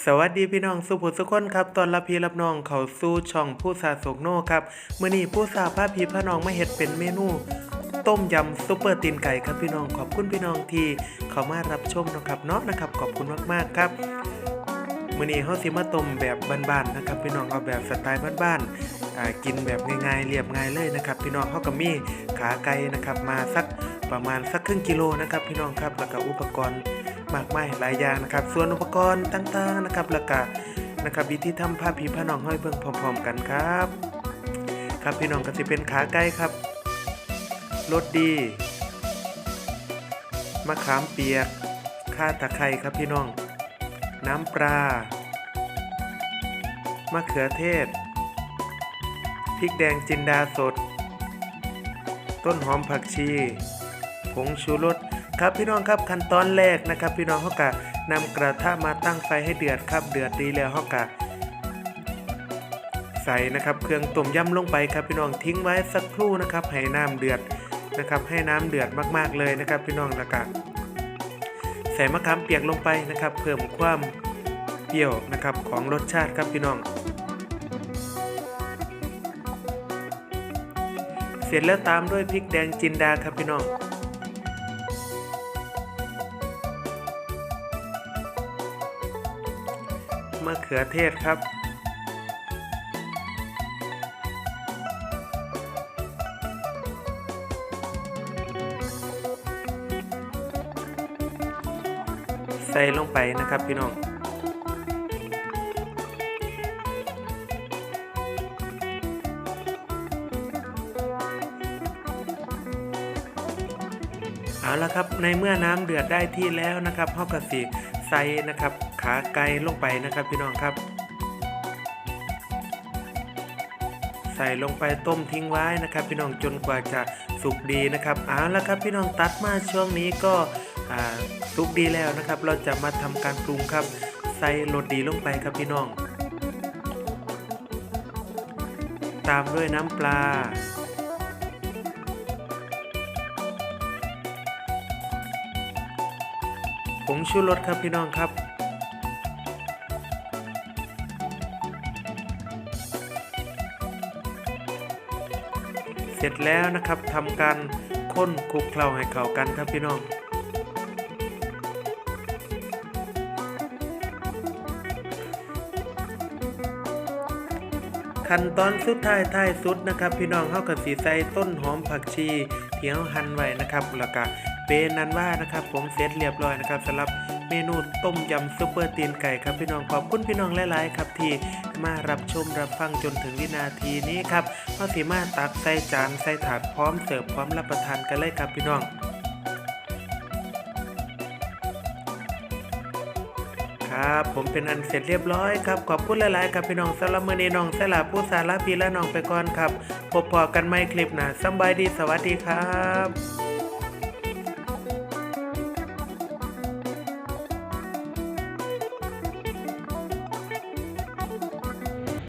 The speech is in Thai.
สวัสดีพี่น้องสุภุสุคนครับตอนรับพี่รับน้องเขาสู่ช่องผู้สาสกโนครับมื้อนี้ผู้สาพาพี่พาน้องมาเฮ็ดเป็นเมนู ต้มยำซุปเปอร์ตีนไก่ครับพี่น้องขอบคุณพี่น้องที่เขามารับชมนะครับเนาะนะครับขอบคุณมากๆครับมื้อนี้เฮาสิมาต้มแบบบ้านๆนะครับพี่น้องเอาแบบสไตล์บ้านๆกินแบบง่ายๆเรียบง่ายเลยนะครับ พี่น้องเฮาก็มีขาไก่นะครับมาสักประมาณสักครึ่งกิโลนะครับพี่น้องครับแล้วก็อุปกรณ์ มากมายหลายอย่างนะครับส่วนอุปกรณ์ต่างๆนะครับแล้วก็นะครับวิธีทำผ้าผีผ้าหนองห้อยเบิ่งพร้อม ๆ กันครับ ครับพี่น้องก็สิเป็นขาไก่ครับรสดีมะขามเปียกข่าตะไคร้ครับพี่น้อง น้ำปลามะเขือเทศพริกแดงจินดาสด ต้นหอมผักชี ผงชูรส ครับ พี่น้องครับขั้นตอนแรกนะครับ พี่น้องเขากะนำกระทะมาตั้งไฟให้เดือดครับเดือดดีแล้วเขากะใส่นะครับเครื่องต้มยำลงไปครับพี่น้องทิ้งไว้สักครู่นะครับให้น้ำเดือดนะครับ ให้น้ำเดือดมากๆเลยนะครับ พี่น้องแล้วก็ใส่มะขามเปียกลงไปนะครับ เพิ่มความเปรี้ยวนะครับของรสชาติครับพี่น้อง เสร็จแล้วตามด้วยพริกแดงจินดาครับพี่น้อง มะเขือเทศครับ ใส่ลงไปนะครับพี่น้องเอาละครับในเมื่อน้ำเดือดได้ที่แล้วนะครับเฮากะสิใส่นะครับ ขาไก่ลงไปนะครับพี่น้องครับ ใส่ลงไปต้มทิ้งไว้นะครับ พี่น้องจนกว่าจะสุกดีนะครับเอาละครับพี่น้องตัดมาช่วงนี้ก็สุกดีแล้วนะครับ เราจะมาทำการปรุงครับ ใส่โรสดีลงไปครับพี่น้อง ตามด้วยน้ำปลาผงชูรสครับพี่น้องครับ สร็จแล้วนะครับทำการค้นคลุกเคล้าให้เข้ากันครับพี่น้องขั้นตอนสุดท้ายท้ายสุดนะครับ พี่น้องเฮากับสีใส่ต้นหอมผักชีเที่เฮาหั่นไว้นะครับแล้วก็เปนันว่านะครับ ผมเสร็จเรียบร้อยนะครับสำหรับ เมนูต้มยำซุปเปอร์ตีนไก่ครับพี่น้องขอบคุณพี่น้องหลายๆครับที่มารับชมรับฟังจนถึงวินาทีนี้ครับเฮาสิมาตักใส่จานใส่ถาดพร้อมเสิร์ฟพร้อมรับประทานกันเลยครับพี่น้องครับผมเป็นอันเสร็จเรียบร้อยครับขอบคุณหลายๆครับพี่น้องสำหรับมื้อนีน้องสลาผู้สาระพีและน้องไปก่อนครับพบพอกันใหม่คลิปหน้าสบายดีสวัสดีครับ